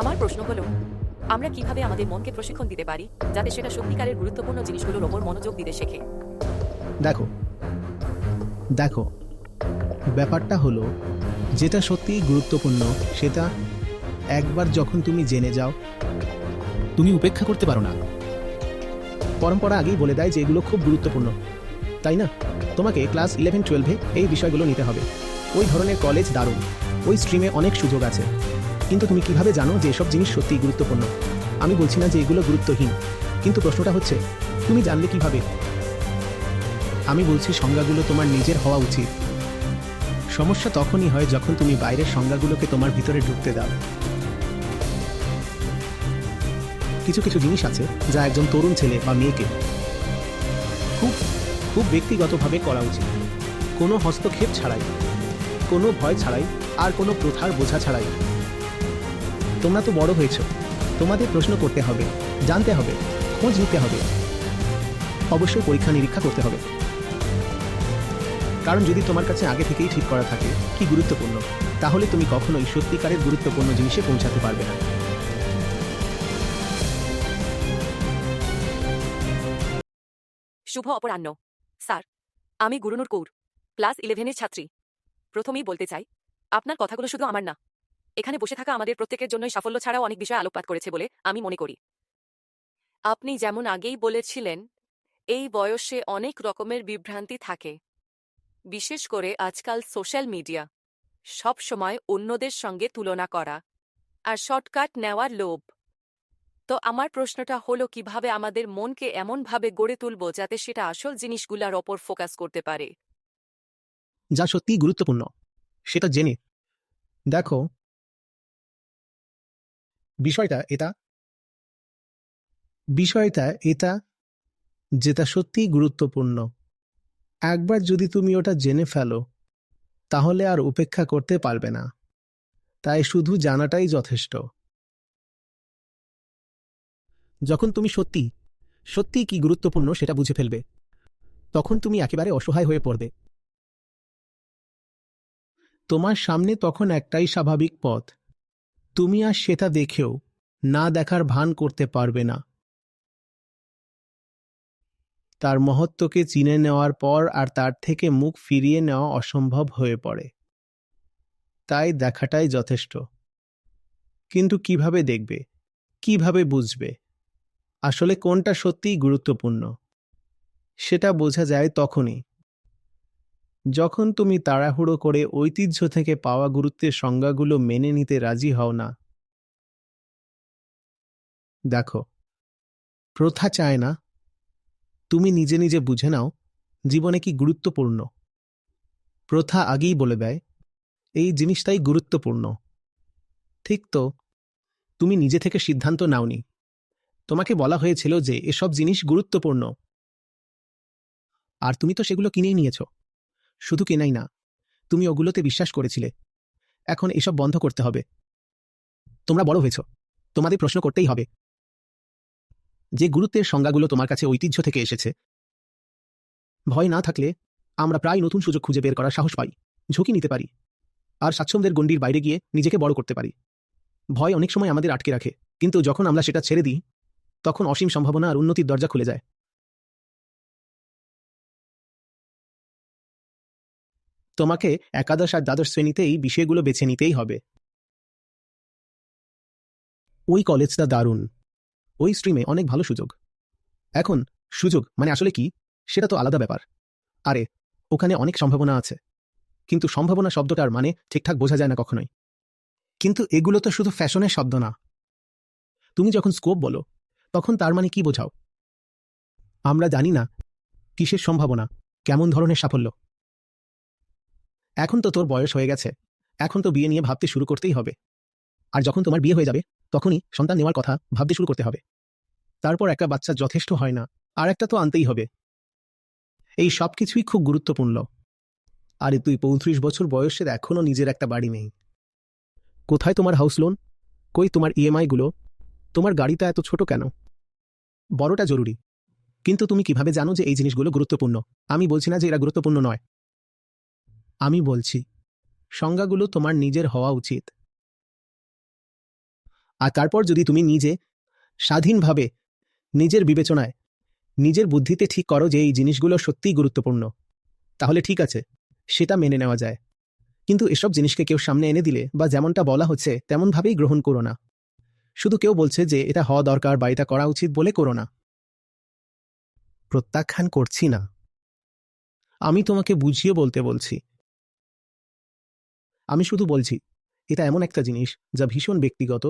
আমার প্রশ্ন হলো, আমরা কীভাবে আমাদের মনকে প্রশিক্ষণ দিতে পারি যাতে সেটা সত্যিকারের গুরুত্বপূর্ণ জিনিসগুলোর ওপর মনোযোগ দিতে শেখে? দেখো দেখো, ব্যাপারটা হলো, যেটা সত্যিই গুরুত্বপূর্ণ, সেটা একবার যখন তুমি জেনে যাও, তুমি উপেক্ষা করতে পারো না। পরম্পরা আগেই বলে দেয় যে এগুলো খুব গুরুত্বপূর্ণ, তাই না? তোমাকে ক্লাস ইলেভেন টুয়েলভে এই বিষয়গুলো নিতে হবে। ওই ধরনের কলেজ দারুণ। ওই স্ট্রিমে অনেক সুযোগ আছে। কিন্তু তুমি কীভাবে জানো যে এসব জিনিস সত্যিই গুরুত্বপূর্ণ? আমি বলছি না যে এগুলো গুরুত্বহীন। কিন্তু প্রশ্নটা হচ্ছে, তুমি জানলে কীভাবে? আমি বলছি সংজ্ঞাগুলো তোমার নিজের হওয়া উচিত। সমস্যা তখনই হয় যখন তুমি বাইরের সংজ্ঞাগুলোকে তোমার ভিতরে ঢুকতে দাও। কিছু কিছু জিনিস আছে যা একজন তরুণ ছেলে বা মেয়েকে খুব খুব ব্যক্তিগতভাবে করা উচিত। কোনো হস্তক্ষেপ ছাড়াই, কোনো ভয় ছাড়াই, আর কোনো প্রথার বোঝা ছাড়াই। তোমরা তো বড় হয়েছ। তোমাদের প্রশ্ন করতে হবে, জানতে হবে, খোঁজ নিতে হবে। অবশ্যই পরীক্ষা নিরীক্ষা করতে হবে। কারণ যদি তোমার কাছে আগে থেকেই ঠিক করা থাকে, কি গুরুত্বপূর্ণ? তাহলে তুমি কখনোই সত্যিকারের গুরুত্বপূর্ণ জিনিসে পৌঁছাতে পারবে না। শুভ অপরাহ্ন। স্যার, আমি গুরুনুর কৌর, ক্লাস ইলেভেনের ছাত্রী। প্রথমেই বলতে চাই, আপনার কথাগুলো শুধু আমার না। এখানে বসে থাকা আমাদের প্রত্যেকের জন্যই সাফল্য ছাড়াও অনেক বিষয় আলোকপাত করেছে বলে আমি মনে করি। আপনি যেমন আগেই বলেছিলেন, এই বয়সে অনেক রকমের বিভ্রান্তি থাকে। বিশেষ করে আজকাল সোশ্যাল মিডিয়া, সব সময় অন্যদের সঙ্গে তুলনা করা আর শর্টকাট নেওয়ার লোভ। তো আমার প্রশ্নটা হলো, কীভাবে আমাদের মনকে এমনভাবে গড়ে তুলব যাতে সেটা আসল জিনিসগুলার ওপর ফোকাস করতে পারে? যা সত্যিই গুরুত্বপূর্ণ, সেটা জেনে। দেখো বিষয়টা এটা বিষয়টা এটা যেটা সত্যিই গুরুত্বপূর্ণ। একবার যদি তুমি ওটা জেনে ফেলো, তাহলে আর উপেক্ষা করতে পারবে না। তাই শুধু জানাটাই যথেষ্ট। যখন তুমি সত্যি সত্যি কি গুরুত্বপূর্ণ সেটা বুঝে ফেলবে, তখন তুমি একেবারে অসহায় হয়ে পড়বে। তোমার সামনে তখন একটাই স্বাভাবিক পথ। তুমি আর সেটা দেখেও না দেখার ভান করতে পারবে না। তার মহত্বকে চিনে নেওয়ার পর আর তার থেকে মুখ ফিরিয়ে নেওয়া অসম্ভব হয়ে পড়ে। তাই দেখাটাই যথেষ্ট। কিন্তু কীভাবে দেখবে? কীভাবে বুঝবে? আসলে কোনটা সত্যিই গুরুত্বপূর্ণ? সেটা বোঝা যায় তখনই। যখন তুমি তাড়াহুড়ো করে ঐতিহ্য থেকে পাওয়া গুরুত্বের সংজ্ঞাগুলো মেনে নিতে রাজি হও না। দেখো, প্রথা চায় না। তুমি নিজে নিজে বুঝে নাও, জীবনে কি গুরুত্বপূর্ণ। প্রথা আগেই বলে দেয়, এই জিনিসটাই গুরুত্বপূর্ণ। ঠিক তো, তুমি নিজে থেকে সিদ্ধান্ত নাওনি। তোমাকে বলা হয়েছিল যে এসব জিনিস গুরুত্বপূর্ণ। আর তুমি তো সেগুলো কিনেই নিয়েছো। শুধু কেনাই না, তুমি ওগুলোতে বিশ্বাস করেছিলে। এখন এসব বন্ধ করতে হবে। তোমরা বড় হয়েছ, তোমাদের প্রশ্ন করতেই হবে। যে গুরুত্বের সংজ্ঞাগুলো তোমার কাছে ঐতিহ্য থেকে এসেছে। ভয় না থাকলে আমরা প্রায় নতুন সুযোগ খুঁজে বের করার সাহস পাই, ঝুঁকি নিতে পারি, আর স্বাচ্ছন্দ্যের গণ্ডির বাইরে গিয়ে নিজেকে বড় করতে পারি। ভয় অনেক সময় আমাদের আটকে রাখে, কিন্তু যখন আমরা সেটা ছেড়ে দিই, তখন অসীম সম্ভাবনা আর উন্নতির দরজা খুলে যায়। তোমাকে একাদশ আর দ্বাদশ শ্রেণীতে এই বিষয়গুলো বেছে নিতেই হবে। ওই কলেজটা দারুণ। ওই স্ট্রিমে অনেক ভালো সুযোগ। এখন, সুযোগ মানে আসলে কি? সেটা তো আলাদা ব্যাপার। আরে, ওখানে অনেক সম্ভাবনা আছে। কিন্তু সম্ভাবনা শব্দটার মানে ঠিকঠাক বোঝা যায় না কখনোই। কিন্তু এগুলো তো শুধু ফ্যাশনের শব্দ না। তুমি যখন স্কোপ বলো, তখন তার মানে কি বোঝাও? আমরা জানি না কিসের সম্ভাবনা, কেমন ধরনের সাফল্য। এখন তো তোর বয়স হয়ে গেছে। এখন তো বিয়ে নিয়ে ভাবতে শুরু করতেই হবে। আর যখন তোমার বিয়ে হয়ে যাবে, তখনই সন্তান নেওয়ার কথা ভাবতে শুরু করতে হবে। তারপর একটা বাচ্চা যথেষ্ট হয় না, আর একটা তো আনতেই হবে। এই সব কিছুই খুব গুরুত্বপূর্ণ। আরে তুই পঁয়ত্রিশ বছর বয়সের এখনও নিজের একটা বাড়ি নেই। কোথায় তোমার হাউস লোন কই তোমার ইএমআই গুলো? তোমার গাড়িটা এত ছোট কেন? বড়টা জরুরি। কিন্তু তুমি কীভাবে জানো যে এই জিনিসগুলো গুরুত্বপূর্ণ? আমি বলছি না যে এরা গুরুত্বপূর্ণ নয়। আমি বলছি, সংজ্ঞাগুলো তোমার নিজের হওয়া উচিত। আর তারপর যদি তুমি নিজে, স্বাধীনভাবে, নিজের বিবেচনায়, নিজের বুদ্ধিতে ঠিক করো যে এই জিনিসগুলো সত্যিই গুরুত্বপূর্ণ, তাহলে ঠিক আছে, সেটা মেনে নেওয়া যায়। কিন্তু এসব জিনিসকে কেউ সামনে এনে দিলে বা যেমনটা বলা হচ্ছে, তেমনভাবেই গ্রহণ করো না। শুধু কেউ বলছে যে এটা হওয়া দরকার বা এটা করা উচিত বলে করো না। প্রত্যাখ্যান করছি না। আমি তোমাকে বুঝিয়ে বলতে বলছি আমি শুধু বলছি, এটা এমন একটা জিনিস যা ভীষণ ব্যক্তিগত,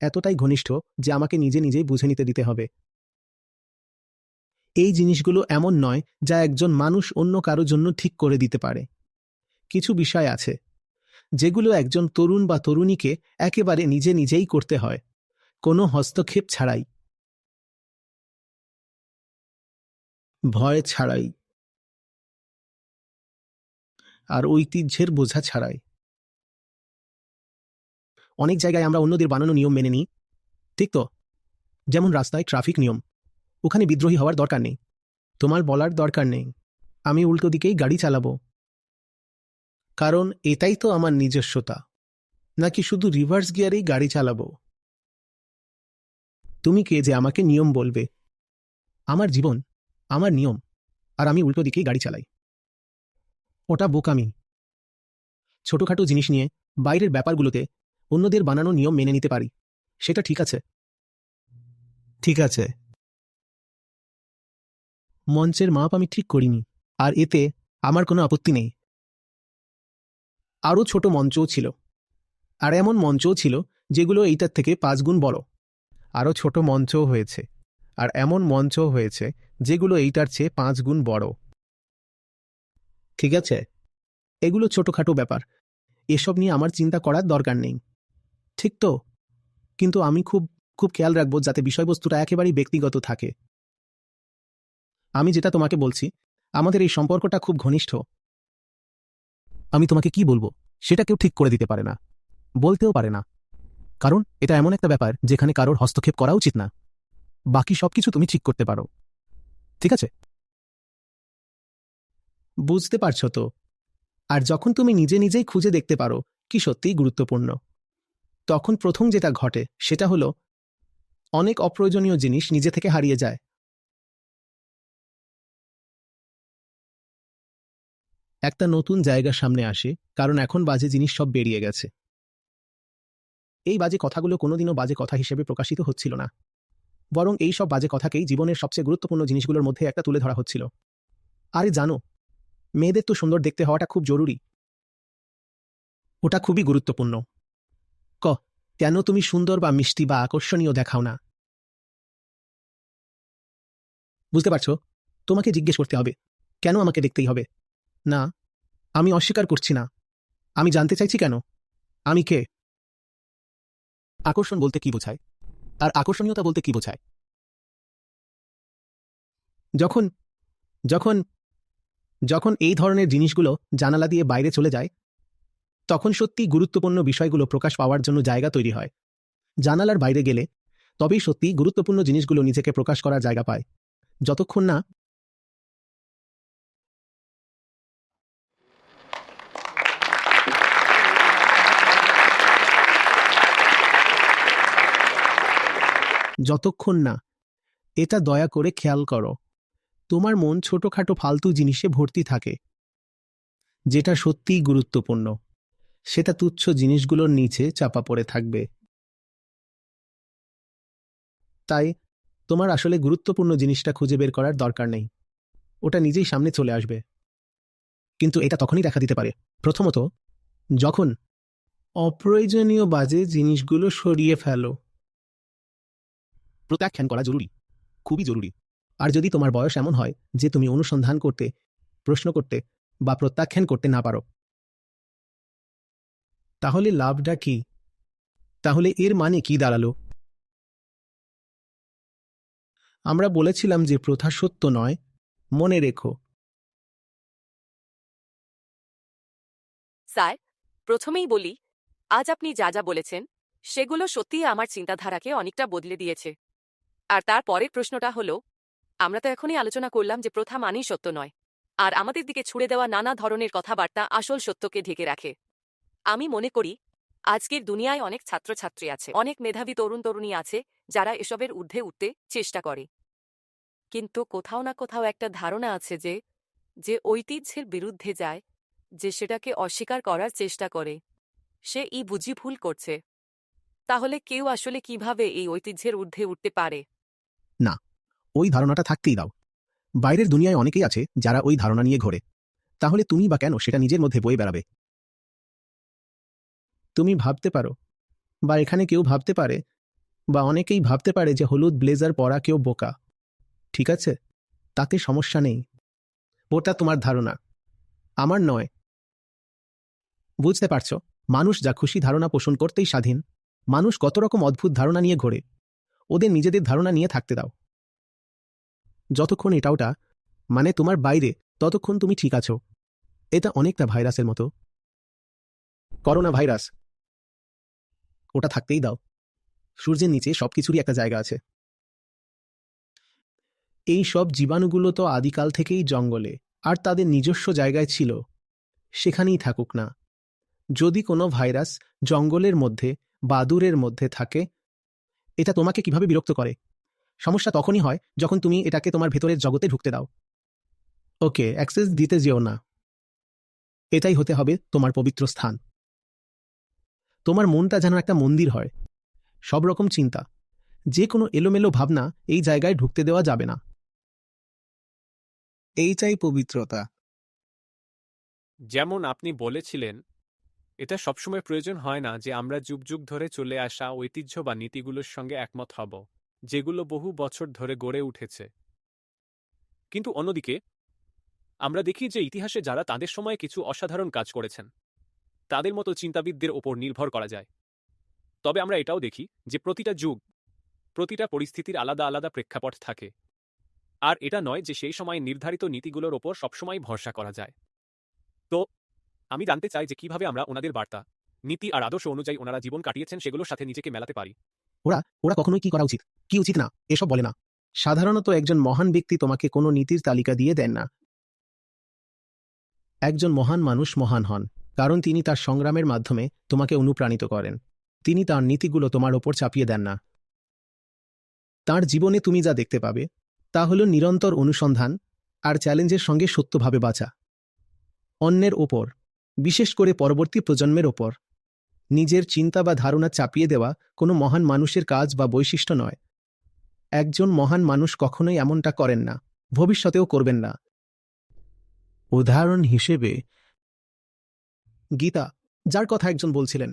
এতটাই ঘনিষ্ঠ যে আমাকে নিজে নিজেই বুঝে নিতে দিতে হবে। এই জিনিসগুলো এমন নয় যা একজন মানুষ অন্য কারও জন্য ঠিক করে দিতে পারে। কিছু বিষয় আছে, যেগুলো একজন তরুণ বা তরুণীকে একেবারে নিজে নিজেই করতে হয়, কোনো হস্তক্ষেপ ছাড়াই। ভয় ছাড়াই। আর ঐতিহ্যের বোঝা ছাড়াই। অনেক জায়গায় আমরা অন্যদের বানানো নিয়ম মেনে নিই। ঠিক তো? যেমন রাস্তায় ট্রাফিক নিয়ম। ওখানে বিদ্রোহী হওয়ার দরকার নেই। তোমার বলার দরকার নেই। আমি উল্টো দিকেই গাড়ি চালাবো। কারণ এটাই তো আমার নিজস্বতা। নাকি শুধু রিভার্স গিয়ারেই গাড়ি চালাবো? তুমি কে যে আমাকে নিয়ম বলবে? আমার জীবন, আমার নিয়ম, আর আমি উল্টো দিকেই গাড়ি চালাই। ওটা বোকামি। ছোটখাটো জিনিস নিয়ে বাইরের ব্যাপারগুলোতে অন্যদের বানানো নিয়ম মেনে নিতে পারি। সেটা ঠিক আছে। ঠিক আছে। মঞ্চের মাপ আমি ঠিক করিনি, আর এতে আমার কোনো আপত্তি নেই। আরও ছোট মঞ্চও ছিল। আর এমন মঞ্চও ছিল যেগুলো এইটার থেকে পাঁচ গুণ বড়। আরও ছোট মঞ্চও হয়েছে, আর এমন মঞ্চও হয়েছে যেগুলো এইটার চেয়ে পাঁচ গুণ বড়। ঠিক আছে। এগুলো ছোটখাটো ব্যাপার। এসব নিয়ে আমার চিন্তা করার দরকার নেই। ঠিক তো? কিন্তু আমি খুব খুব খেয়াল রাখব যাতে বিষয়বস্তুটা একেবারেই ব্যক্তিগত থাকে। আমি যেটা তোমাকে বলছি, আমাদের এই সম্পর্কটা খুব ঘনিষ্ঠ। আমি তোমাকে কি বলব? সেটা কেউ ঠিক করে দিতে পারে না। বলতেও পারে না। কারণ এটা এমন একটা ব্যাপার যেখানে কারোর হস্তক্ষেপ করা উচিত না। বাকি সবকিছু তুমি ঠিক করতে পারো। ঠিক আছে? বুঝতে পারছ তো? আর যখন তুমি নিজে নিজেই খুঁজে দেখতে পারো, কি সত্যিই গুরুত্বপূর্ণ। তখন প্রথম যেটা ঘটে, সেটা হলো, অনেক অপ্রয়োজনীয় জিনিস নিজে থেকে হারিয়ে যায়। একটা নতুন জায়গার সামনে আসে, কারণ এখন বাজে জিনিস সব বেরিয়ে গেছে। এই বাজে কথাগুলো কোনোদিনও বাজে কথা হিসেবে প্রকাশিত হচ্ছিল না। বরং এই সব বাজে কথাকেই জীবনের সবচেয়ে গুরুত্বপূর্ণ জিনিসগুলোর মধ্যে একটা তুলে ধরা হচ্ছিল। আরে জানো, মেয়েদের তো সুন্দর দেখতে হওয়াটা খুব জরুরি। ওটা খুবই গুরুত্বপূর্ণ। কেন তুমি সুন্দর বা মিষ্টি বা আকর্ষণীয় দেখাও না? বুঝতে পারছ? তোমাকে জিজ্ঞেস করতে হবে, কেন আমাকে দেখতেই হবে? না, আমি অস্বীকার করছি না। আমি জানতে চাইছি কেন? আমি কে? আকর্ষণ বলতে কি বোঝায়? আর আকর্ষণীয়তা বলতে কি বোঝায়? যখন যখন যখন এই ধরনের জিনিসগুলো জানালা দিয়ে বাইরে চলে যায় তখন সত্যি গুরুত্বপূর্ণ বিষয়গুলো প্রকাশ পাওয়ার জন্য জায়গা তৈরি হয়। জানালার বাইরে গেলে তবেই সত্যি গুরুত্বপূর্ণ জিনিসগুলো নিজেকে প্রকাশ করার জায়গা পায়। যতক্ষণ না যতক্ষণ না এটা দয়া করে খেয়াল করো, তোমার মন ছোটখাটো ফালতু জিনিসে ভর্তি থাকে, যেটা সত্যিই গুরুত্বপূর্ণ। সেটা তুচ্ছ জিনিসগুলোর নিচে চাপা পড়ে থাকবে। তাই, তোমার আসলে গুরুত্বপূর্ণ জিনিসটা খুঁজে বের করার দরকার নেই। ওটা নিজেই সামনে চলে আসবে। কিন্তু এটা তখনই দেখা দিতে পারে। প্রথমত, যখন অপ্রয়োজনীয় বাজে জিনিসগুলো সরিয়ে ফেলো। প্রত্যাখ্যান করা জরুরি, খুবই জরুরি। আর যদি তোমার বয়স এমন হয় যে তুমি অনুসন্ধান করতে, প্রশ্ন করতে বা প্রত্যাখ্যান করতে না পারো তাহলে লাভটা কি? তাহলে এর মানে কি দাঁড়াল? আমরা বলেছিলাম যে প্রথা সত্য নয়, মনে রেখো। স্যার, প্রথমেই বলি, আজ আপনি যা যা বলেছেন, সেগুলো সত্যিই আমার চিন্তাধারাকে অনেকটা বদলে দিয়েছে। আর তার পরের প্রশ্নটা হলো, আমরা তো এখনই আলোচনা করলাম যে প্রথা মানেই সত্য নয়, আর আমাদের দিকে ছুড়ে দেওয়া নানা ধরনের কথাবার্তা আসল সত্যকে ঢেকে রাখে। আমি মনে করি, আজকের দুনিয়ায় অনেক ছাত্রছাত্রী আছে, অনেক মেধাবী তরুণ তরুণী আছে, যারা এসবের ঊর্ধ্বে উঠতে চেষ্টা করে। কিন্তু কোথাও না কোথাও একটা ধারণা আছে যে যে ঐতিহ্যের বিরুদ্ধে যায়, যে সেটাকে অস্বীকার করার চেষ্টা করে। সে ই বুঝি ভুল করছে। তাহলে কেউ আসলে কীভাবে এই ঐতিহ্যের ঊর্ধ্বে উঠতে পারে? না, ওই ধারণাটা থাকতেই দাও। বাইরের দুনিয়ায় অনেকেই আছে যারা ওই ধারণা নিয়ে ঘোরে। তাহলে তুমি বা কেন সেটা নিজের মধ্যে বয়ে বেড়াবে? তুমি ভাবতে পারো। বা এখানে কেউ ভাবতে পারে, বা অনেকেই ভাবতে পারে যে হলুদ ব্লেজার পরা কেউ বোকা। ঠিক আছে? তাতে সমস্যা নেই। ওটা তোমার ধারণা। আমার নয়। বুঝতে পারছ? মানুষ যা খুশি ধারণা পোষণ করতেই স্বাধীন। মানুষ কত রকম অদ্ভুত ধারণা নিয়ে ঘোরে। ওদের নিজেদের ধারণা নিয়ে থাকতে দাও। যতক্ষণ এটা ওটা মানে তোমার বাইরে, ততক্ষণ তুমি ঠিক আছো। এটা অনেকটা ভাইরাসের মতো। Corona virus. ওটা থাকতেই দাও। সূর্যের নিচে সবকিছুরই একটা জায়গা আছে। এই সব জীবাণুগুলো তো আদিকাল থেকেই জঙ্গলে, আর তাদের নিজস্ব জায়গায় ছিল। সেখানেই থাকুক না। যদি কোনো ভাইরাস জঙ্গলের মধ্যে বাদুরের মধ্যে থাকে, এটা তোমাকে কীভাবে বিরক্ত করে? সমস্যা তখনই হয় যখন তুমি এটাকে তোমার ভেতরের জগতে ঢুকতে দাও। ওকে, অ্যাক্সেস দিতে যেও না। এটাই হতে হবে তোমার পবিত্র স্থান। তোমার মনটা যেন একটা মন্দির হয়। সব রকম চিন্তা। যে কোনো এলোমেলো ভাবনা এই জায়গায় ঢুকতে দেওয়া যাবে না। এইটাই পবিত্রতা। যেমন আপনি বলেছিলেন এটা সবসময় প্রয়োজন হয় না যে আমরা যুগ যুগ ধরে চলে আসা ঐতিহ্য বা নীতিগুলোর সঙ্গে একমত হব যেগুলো বহু বছর ধরে গড়ে উঠেছে। কিন্তু অন্যদিকে আমরা দেখি যে ইতিহাসে যারা তাদের সময়ে কিছু অসাধারণ কাজ করেছেন। তাদের মতো চিন্তাবিদদের ওপর নির্ভর করা যায়। তবে আমরা এটাও দেখি যে প্রতিটা যুগ, প্রতিটা পরিস্থিতির আলাদা আলাদা প্রেক্ষাপট থাকে। আর এটা নয় যে সেই সময় নির্ধারিত নীতিগুলোর ওপর সবসময় ভরসা করা যায়। তো, আমি জানতে চাই যে কীভাবে আমরা ওনাদের বার্তা, নীতি আর আদর্শ অনুযায়ী ওনারা জীবন কাটিয়েছেন সেগুলোর সাথে নিজেকে মেলাতে পারি? ওরা ওরা কখনোই কি করা উচিত? কি উচিত না? এসব বলে না। সাধারণত একজন মহান ব্যক্তি তোমাকে কোনো নীতির তালিকা দিয়ে দেন না। একজন মহান মানুষ মহান হন। কারণ তিনি তার সংগ্রামের মাধ্যমে তোমাকে অনুপ্রাণিত করেন। তিনি তার নীতিগুলো তোমার ওপর চাপিয়ে দেন না। তার জীবনে তুমি যা দেখতে পাবে, তা হল নিরন্তর অনুসন্ধান আর চ্যালেঞ্জের সঙ্গে সত্যভাবে বাঁচা। অন্যের ওপর, বিশেষ করে পরবর্তী প্রজন্মের ওপর, নিজের চিন্তা বা ধারণা চাপিয়ে দেওয়া কোনো মহান মানুষের কাজ বা বৈশিষ্ট্য নয়। একজন মহান মানুষ কখনোই এমনটা করেন না, ভবিষ্যতেও করবেন না। উদাহরণ হিসেবে গীতা, যার কথা একজন বলছিলেন।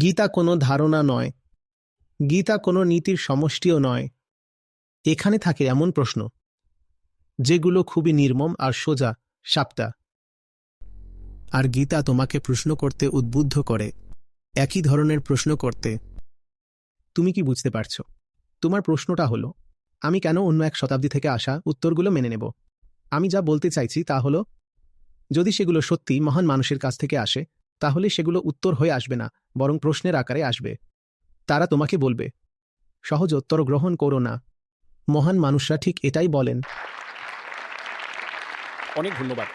গীতা কোনো ধারণা নয়। গীতা কোনো নীতির সমষ্টিও নয়। এখানে থাকে এমন প্রশ্ন, যেগুলো খুবই নির্মম আর সোজা সাপ্তা আর গীতা তোমাকে প্রশ্ন করতে উদ্বুদ্ধ করে, একই ধরনের প্রশ্ন করতে। তুমি কি বুঝতে পারছ? তোমার প্রশ্নটা হলো, আমি কেন অন্য এক শতাব্দী থেকে আসা উত্তরগুলো মেনে নেব? আমি যা বলতে চাইছি তা হলো যদি সেগুলো সত্যি মহান মানুষের কাছ থেকে আসে, তাহলে সেগুলো উত্তর হয়ে আসবে না, বরং প্রশ্নের আকারে আসবে। তারা তোমাকে বলবে, সহজ উত্তর গ্রহণ করো না। মহান মানুষরা ঠিক এটাই বলেন। অনেক ধন্যবাদ।